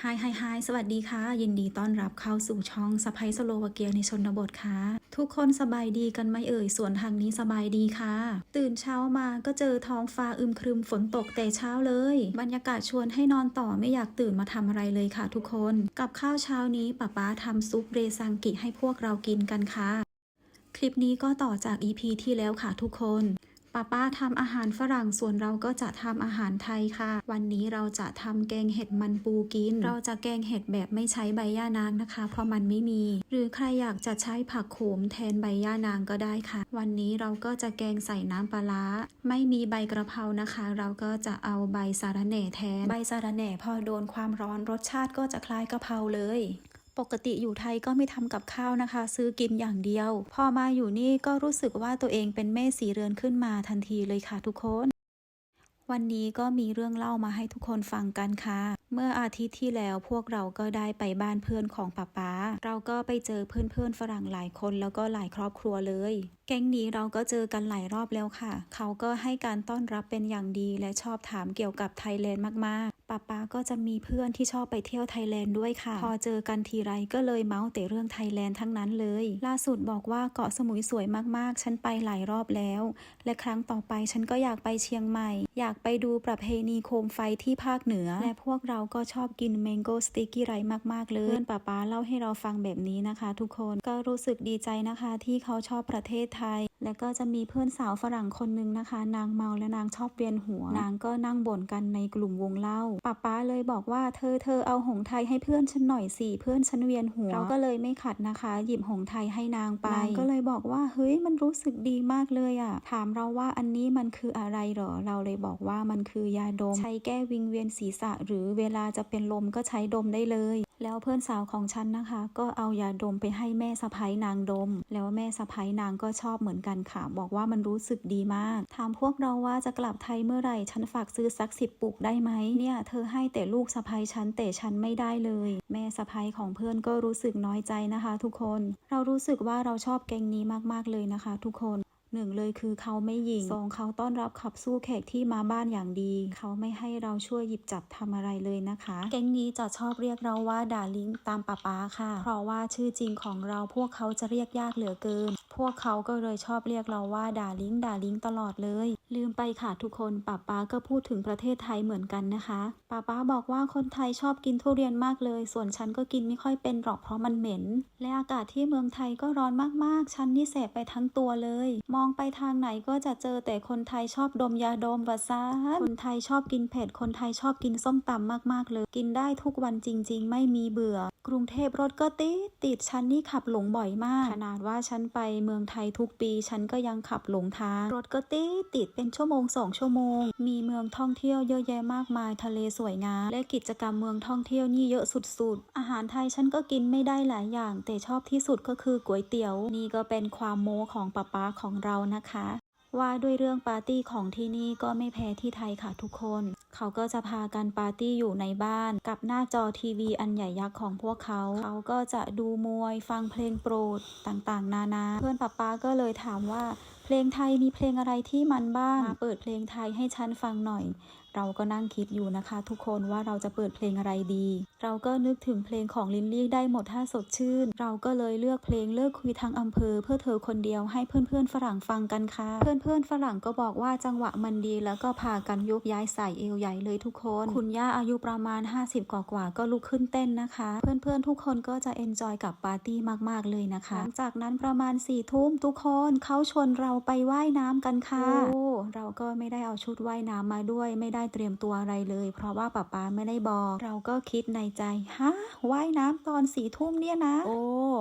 ไฮไฮไฮสวัสดีค่ะ ยินดีต้อนรับเข้าสู่ช่องสไปสโลวาเกียในชนบทค่ะ ทุกคนสบายดีกันไหมเอ่ย ส่วนทางนี้สบายดีค่ะ ตื่นเช้ามาก็เจอท้องฟ้าอึมครึมฝนตกแต่เช้าเลย บรรยากาศชวนให้นอนต่อไม่อยากตื่นมาทำอะไรเลยค่ะ ทุกคน กับข้าวเช้านี้ป้าป๊าทำซุปเรซังกิให้พวกเรากินกันค่ะ คลิปนี้ก็ต่อจาก EP ที่แล้วค่ะทุกคน ป้าป้าทำอาหารฝรั่งส่วนเราก็จะทำอาหารไทยค่ะ วันนี้เราจะทำแกงเห็ดมันปูกิน เราจะแกงเห็ดแบบไม่ใช้ใบย่านางนะคะ เพราะมันไม่มี หรือใครอยากจะใช้ผักโขมแทนใบย่านางก็ได้ค่ะ วันนี้เราก็จะแกงใส่น้ำปลาร้าไม่มีใบกระเพรานะคะ เราก็จะเอาใบสาระแหน่แทน ใบสาระแหน่พอโดนความร้อนรสชาติก็จะคล้ายกะเพราเลย ปกติอยู่ไทยก็ไม่ทำกับข้าวนะคะ ซื้อกินอย่างเดียว พอมาอยู่นี่ก็รู้สึกว่าตัวเองเป็นแม่สีเรือนขึ้นมาทันทีเลยค่ะทุกคน วันนี้ก็มีเรื่องเล่ามาให้ทุกคนฟังกันค่ะ เมื่ออาทิตย์ที่แล้วพวกเราก็ได้ไปบ้านเพื่อนของป๊าป๊าเราก็ไปเจอเพื่อนๆฝรั่งหลายคนแล้วก็หลายครอบครัวเลย แก๊งนี้เราก็เจอกันหลายรอบแล้วค่ะ เขาก็ให้การต้อนรับเป็นอย่างดีและชอบถามเกี่ยวกับไทยแลนด์มาก ป๊าป๊าก็จะมีเพื่อนที่ชอบไปเที่ยวไทยแลนด์ด้วยค่ะ พอเจอกันทีไรก็เลยเมาส์แต่เรื่องไทยแลนด์ทั้งนั้นเลย ล่าสุดบอกว่าเกาะสมุยสวยมากๆ ฉันไปหลายรอบแล้ว และครั้งต่อไปฉันก็อยากไปเชียงใหม่ อยากไปดูประเพณีโคมไฟที่ภาคเหนือ และพวกเราก็ชอบกินแมงโกสติกกี้ไรมากๆเลยเพื่อนป้าป๊าเล่าให้เราฟังแบบนี้นะคะ ทุกคนก็รู้สึกดีใจนะคะที่เขาชอบประเทศไทยและก็จะมีเพื่อนสาวฝรั่งคนหนึงนะคะ นางเมาและนางชอบเวียนหัว นางก็นั่งบ่นกันในกลุ่มวงเล่าป้าป๊าเลยบอกว่าเธอเธอเอาหงส์ไทยให้เพื่อนฉันหน่อยสิเพื่อนฉันเวียนหัว เราก็เลยไม่ขัดนะคะ หยิบหงส์ไทยให้นางไปนางก็เลยบอกว่าเฮ้ยมันรู้สึกดีมากเลยอะถามเราว่าอันนี้มันคืออะไรเหรอ เราเลยบอกว่ามันคือยาดม ใช้แก้วิงเวียนศีรษะ หรือเวลาจะเป็นลมก็ใช้ดมได้เลย แล้วเพื่อนสาวของฉันนะคะ ก็เอายาดมไปให้แม่สะพ้ยนางดม แล้วแม่สะพ้ยนางก็ชอบเหมือนกันค่ะ บอกว่ามันรู้สึกดีมาก ถามพวกเราว่าจะกลับไทยเมื่อไหร่ฉันฝากซื้อสักสิบปุกได้ไหมเนี่ยเธอให้แต่ลูกสะพ้ยฉันแต่ฉันไม่ได้เลย แม่สะพ้ยของเพื่อนก็รู้สึกน้อยใจนะคะ ทุกคน เรารู้สึกว่าเราชอบแกงนี้มากๆเลยนะคะ ทุกคน หนึ่งเลยคือเขาไม่ยิงสองเขาต้อนรับขับสู้แขกที่มาบ้านอย่างดี เขาไม่ให้เราช่วยหยิบจับทำอะไรเลยนะคะ แก๊งนี้จะชอบเรียกเราว่าดาลิงตามป้าป๊าค่ะ เพราะว่าชื่อจริงของเราพวกเขาจะเรียกยากเหลือเกิน พวกเขาก็เลยชอบเรียกเราว่าดาลิงดาลิงตลอดเลย ลืมไปค่ะทุกคนป้าป๊าก็พูดถึงประเทศไทยเหมือนกันนะคะป้าป๊าบอกว่าคนไทยชอบกินทุเรียนมากเลย ส่วนฉันก็กินไม่ค่อยเป็นหรอกเพราะมันเหม็น และอากาศที่เมืองไทยก็ร้อนมากๆ ฉันนี่แสบไปทั้งตัวเลย มององไปทางไหนก็จะเจอแต่คนไทยชอบดมยาดมวาซาคนไทยชอบกินเผ็ด คนไทยชอบกินส้มตำมากๆเลย กินได้ทุกวันจริง ๆ ไม่มีเบื่อ กรุงเทพรถก็ติดติดฉันนี่ขับหลงบ่อยมาก ขนาดว่าฉันไปเมืองไทยทุกปี ฉันก็ยังขับหลงทาง รถก็ติดติดเป็นชั่วโมงสองชั่วโมง มีเมืองท่องเที่ยวเยอะแยะมากมายทะเลสวยงาม และกิจกรรมเมืองท่องเที่ยวนี่เยอะสุดๆ อาหารไทยฉันก็กินไม่ได้หลายอย่าง แต่ชอบที่สุดก็คือก๋วยเตี๋ยว นี่ก็เป็นความโม้ของป้าป๊าของเรานะคะ ว่าด้วยเรื่องปาร์ตี้ของที่นี่ก็ไม่แพ้ที่ไทยค่ะทุกคน เขาก็จะพากันปาร์ตี้อยู่ในบ้าน กับหน้าจอทีวีอันใหญ่ยักษ์ของพวกเขา เขาก็จะดูมวยฟังเพลงโปรดต่างๆ นานา เพื่อนป้าป๊าก็เลยถามว่าเพลงไทยมีเพลงอะไรที่มันบ้างมาเปิดเพลงไทยให้ฉันฟังหน่อย เราก็นั่งคิดอยู่นะคะ ทุกคนว่าเราจะเปิดเพลงอะไรดี เราก็นึกถึงเพลงของลินลี่ได้หมดถ้าสดชื่น เราก็เลยเลือกเพลงเลิกคุยทางอำเภอ เพื่อเธอคนเดียวให้เพื่อนๆฝรั่งฟังกันค่ะ เพื่อนๆฝรั่งก็บอกว่าจังหวะมันดีแล้วก็พากันยกย้ายใส่เอวใหญ่เลยทุกคน คุณย่าอายุประมาณ 50 กว่าๆก็ลุกขึ้นเต้นนะคะ เพื่อนๆทุกคนก็จะเอนจอยกับปาร์ตี้มากๆเลยนะคะ หลังจากนั้นประมาณ4ี่ทุ่มทุกคนเขาชวนเราไปว่ายน้ำกันค่ะ โอ้ เราก็ไม่ได้เอาชุดว่ายน้ำมาด้วย ไม่ได้เตรียมตัวอะไรเลย เพราะว่าป๊าป๊าไม่ได้บอก เราก็คิดในใจ ฮะ ว่ายน้ำตอนสี่ทุ่มเนี่ยนะ โอ้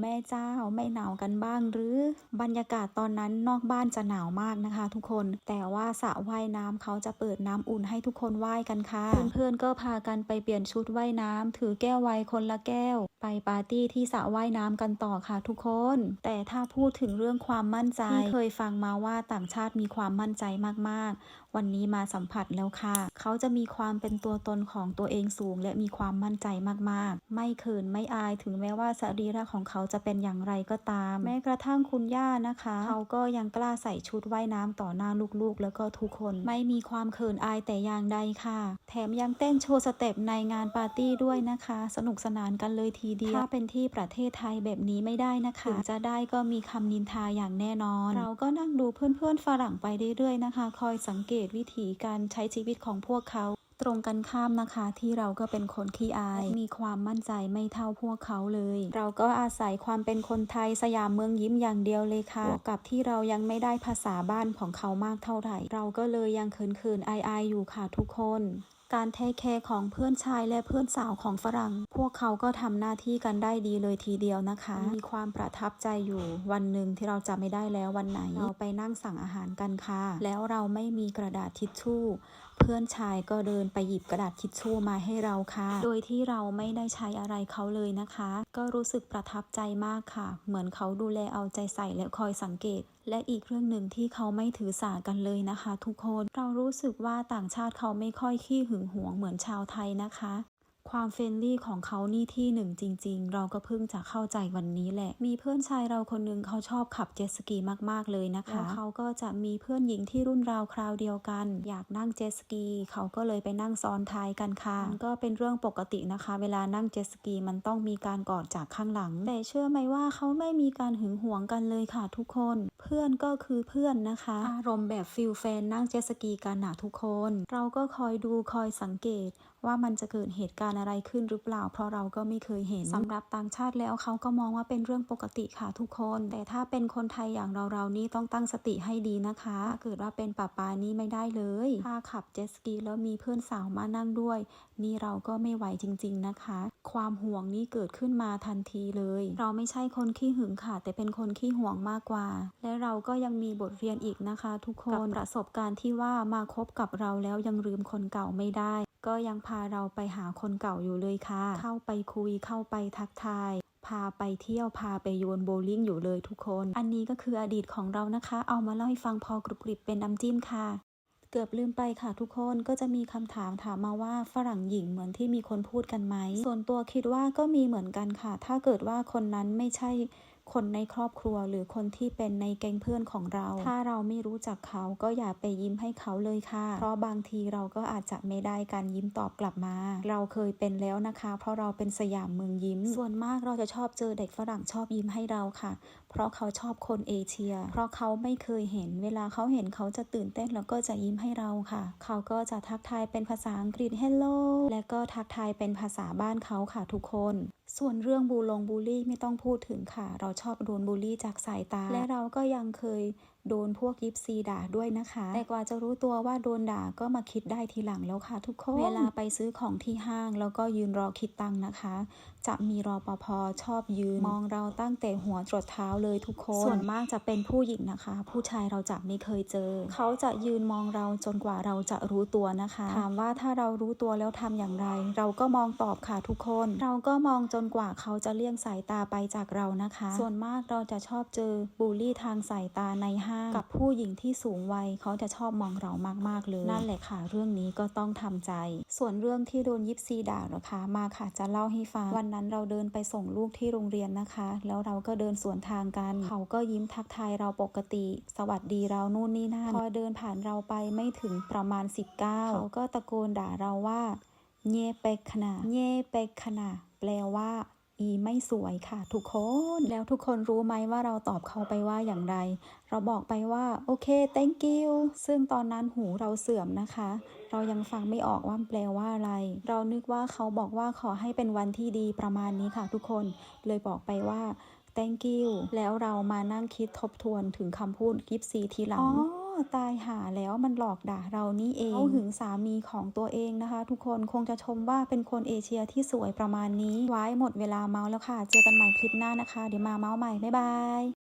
แม่เจ้าไม่หนาวกันบ้างหรือ บรรยากาศตอนนั้นนอกบ้านจะหนาวมากนะคะ ทุกคน แต่ว่าสระว่ายน้ำเขาจะเปิดน้ำอุ่นให้ทุกคนว่ายกันค่ะ เพื่อนๆก็พากันไปเปลี่ยนชุดว่ายน้ำถือแก้วไวน์คนละแก้ว ไปปาร์ตี้ที่สระว่ายน้ำกันต่อค่ะทุกคน แต่ถ้าพูดถึงเรื่องความมั่นใจที่เคยฟังมาว่าต่างชาติมีความมั่นใจมากๆวันนี้มาสัมผัสแล้วค่ะ เขาจะมีความเป็นตัวตนของตัวเองสูง และมีความมั่นใจมากๆ ไม่เขินไม่อายถึงแม้ว่าสรีระของเขาจะเป็นอย่างไรก็ตาม แม้กระทั่งคุณย่านะคะ เขาก็ยังกล้าใส่ชุดว่ายน้ำต่อหน้าลูกๆ แล้วก็ทุกคนไม่มีความเขินอายแต่อย่างใดค่ะ แถมยังเต้นโชว์สเต็ปในงานปาร์ตี้ด้วยนะคะ สนุกสนานกันเลยทีเดียวถ้าเป็นที่ประเทศไทยแบบนี้ไม่ได้นะคะ จะได้ก็มีคำนินทาอย่างแน่นอน เราก็นั่งดูเพื่อนๆฝรั่งไปเรื่อยๆนะคะ คอยสังเกตวิถีการใช้ชีวิตของพวกเขา ตรงกันข้ามนะคะที่เราก็เป็นคนขี้อาย มีความมั่นใจไม่เท่าพวกเขาเลย เราก็อาศัยความเป็นคนไทยสยามเมืองยิ้มอย่างเดียวเลยค่ะกกับที่เรายังไม่ได้ภาษาบ้านของเขามากเท่าไหร่ เราก็เลยยังเขินๆอายๆอยู่ค่ะทุกคน การเทคแคร์ของเพื่อนชายและเพื่อนสาวของฝรั่ง พวกเขาก็ทำหน้าที่กันได้ดีเลยทีเดียวนะคะ มีความประทับใจอยู่วันหนึ่งที่เราจำไม่ได้แล้ววันไหน เราไปนั่งสั่งอาหารกันค่ะ แล้วเราไม่มีกระดาษทิชชู่ เพื่อนชายก็เดินไปหยิบกระดาษทิชชู่มาให้เราค่ะ โดยที่เราไม่ได้ใช้อะไรเขาเลยนะคะ ก็รู้สึกประทับใจมากค่ะ เหมือนเขาดูแลเอาใจใส่และคอยสังเกตและอีกเรื่องหนึ่งที่เขาไม่ถือสากันเลยนะคะ ทุกคน เรารู้สึกว่าต่างชาติเขาไม่ค่อยขี้หึงหวงเหมือนชาวไทยนะคะ ความเฟรนลี่ของเขานี่ที่หนึ่งจริง ๆ เราก็เพิ่งจะเข้าใจวันนี้แหละ มีเพื่อนชายเราคนหนึงเขาชอบขับเจ็ตสกีมากๆเลยนะคะแล้วเขาก็จะมีเพื่อนหญิงที่รุ่นราวคราวเดียวกัน อยากนั่งเจ็ตสกีเขาก็เลยไปนั่งซ้อนท้ายกันค่ะมันก็เป็นเรื่องปกตินะคะ เวลานั่งเจ็ตสกีมันต้องมีการกอดจากข้างหลัง แต่เชื่อไหมว่าเขาไม่มีการหึงหวงกันเลยค่ะทุกคนเพื่อนก็คือเพื่อนนะคะ อารมณ์แบบฟิลแฟนนั่งเจ็ตสกีกันหนะทุกคน เราก็คอยดูคอยสังเกตว่ามันจะเกิดเหตุการณ์อะไรขึ้นหรือเปล่า เพราะเราก็ไม่เคยเห็นสำหรับต่างชาติแล้วเขาก็มองว่าเป็นเรื่องปกติค่ะทุกคน แต่ถ้าเป็นคนไทยอย่างเราเรานี่ต้องตั้งสติให้ดีนะคะเกิดว่าเป็นป่าปานี่ไม่ได้เลย ถ้าขับเจ็ตสกีแล้วมีเพื่อนสาวมานั่งด้วย นี่เราก็ไม่ไหวจริง ๆนะคะ ความห่วงนี่เกิดขึ้นมาทันทีเลย เราไม่ใช่คนขี้หึงค่ะ แต่เป็นคนขี้ห่วงมากกว่า และเราก็ยังมีบทเรียนอีกนะคะ ทุกคนกับประสบการณ์ที่ว่ามาคบกับเราแล้วยังลืมคนเก่าไม่ได้ ก็ยังพาเราไปหาคนเก่าอยู่เลยค่ะ เข้าไปคุยเข้าไปทักทายพาไปเที่ยวพาไปโยนโบว์ลิ่งอยู่เลยทุกคน อันนี้ก็คืออดีตของเรานะคะ เอามาเล่าให้ฟังพอกรุบกริบเป็นน้ำจิ้มค่ะ เกือบลืมไปค่ะทุกคนก็จะมีคำถามถามมาว่าฝรั่งหญิงเหมือนที่มีคนพูดกันไหม ส่วนตัวคิดว่าก็มีเหมือนกันค่ะ ถ้าเกิดว่าคนนั้นไม่ใช่ คนในครอบครัวหรือคนที่เป็นในแก๊งเพื่อนของเรา ถ้าเราไม่รู้จักเขาก็อย่าไปยิ้มให้เขาเลยค่ะ เพราะบางทีเราก็อาจจะไม่ได้การยิ้มตอบกลับมา เราเคยเป็นแล้วนะคะ เพราะเราเป็นสยามเมืองยิ้ม ส่วนมากเราจะชอบเจอเด็กฝรั่งชอบยิ้มให้เราค่ะ เพราะเขาชอบคนเอเชีย เพราะเขาไม่เคยเห็น เวลาเขาเห็นเขาจะตื่นเต้นแล้วก็จะยิ้มให้เราค่ะ เขาก็จะทักทายเป็นภาษาอังกฤษ hello และก็ทักทายเป็นภาษาบ้านเขาค่ะทุกคน ส่วนเรื่องบูลงบูลลี่ไม่ต้องพูดถึงค่ะ เราชอบโดนบูลลี่จากสายตา และเราก็ยังเคย โดนพวกยิปซีด่าด้วยนะคะ แต่กว่าจะรู้ตัวว่าโดนด่าก็มาคิดได้ทีหลังแล้วค่ะทุกคน เวลาไปซื้อของที่ห้าง แล้วก็ยืนรอคิดตังนะคะ จะมีรอปภชอบยืน มองเราตั้งแต่หัวจรดเท้าเลยทุกคน ส่วนมากจะเป็นผู้หญิงนะคะ ผู้ชายเราจะไม่เคยเจอ เขาจะยืนมองเราจนกว่าเราจะรู้ตัวนะคะ ถามว่าถ้าเรารู้ตัวแล้วทำอย่างไร เราก็มองตอบค่ะทุกคน เราก็มองจนกว่าเขาจะเลี่ยงสายตาไปจากเรานะคะ ส่วนมากเราจะชอบเจอบูลลี่ทางสายตาในห้างกับผู้หญิงที่สูงวัยเขาจะชอบมองเรามากๆเลยนั่นแหละค่ะ เรื่องนี้ก็ต้องทำใจ ส่วนเรื่องที่โดนยิปซีด่าเหรอคะมาค่ะจะเล่าให้ฟังวันนั้นเราเดินไปส่งลูกที่โรงเรียนนะคะ แล้วเราก็เดินสวนทางกัน เขาก็ยิ้มทักทายเราปกติ สวัสดีเรานู่นนี่นั่นพอเดินผ่านเราไปไม่ถึงประมาณ 19เขาก็ตะโกนด่าเราว่าเย่เป็กขนาเย่เป็กขนาแปลว่า อีไม่สวยค่ะทุกคนแล้วทุกคนรู้ไหมว่าเราตอบเขาไปว่าอย่างไร เราบอกไปว่าโอเค thank you ซึ่งตอนนั้นหูเราเสื่อมนะคะ เรายังฟังไม่ออกว่าแปลว่าอะไร เรานึกว่าเขาบอกว่าขอให้เป็นวันที่ดีประมาณนี้ค่ะทุกคนเลยบอกไปว่า thank you แล้วเรามานั่งคิดทบทวนถึงคำพูดกิฟซีทีหลัง ตายหาแล้วมันหลอกด่าเรานี่เองเขาหึงสามีของตัวเองนะคะ ทุกคนคงจะชมว่าเป็นคนเอเชียที่สวยประมาณนี้ ไว้หมดเวลาเมาแล้วค่ะ เจอกันใหม่คลิปหน้านะคะ เดี๋ยวมาเมาส์ใหม่ บ๊ายบาย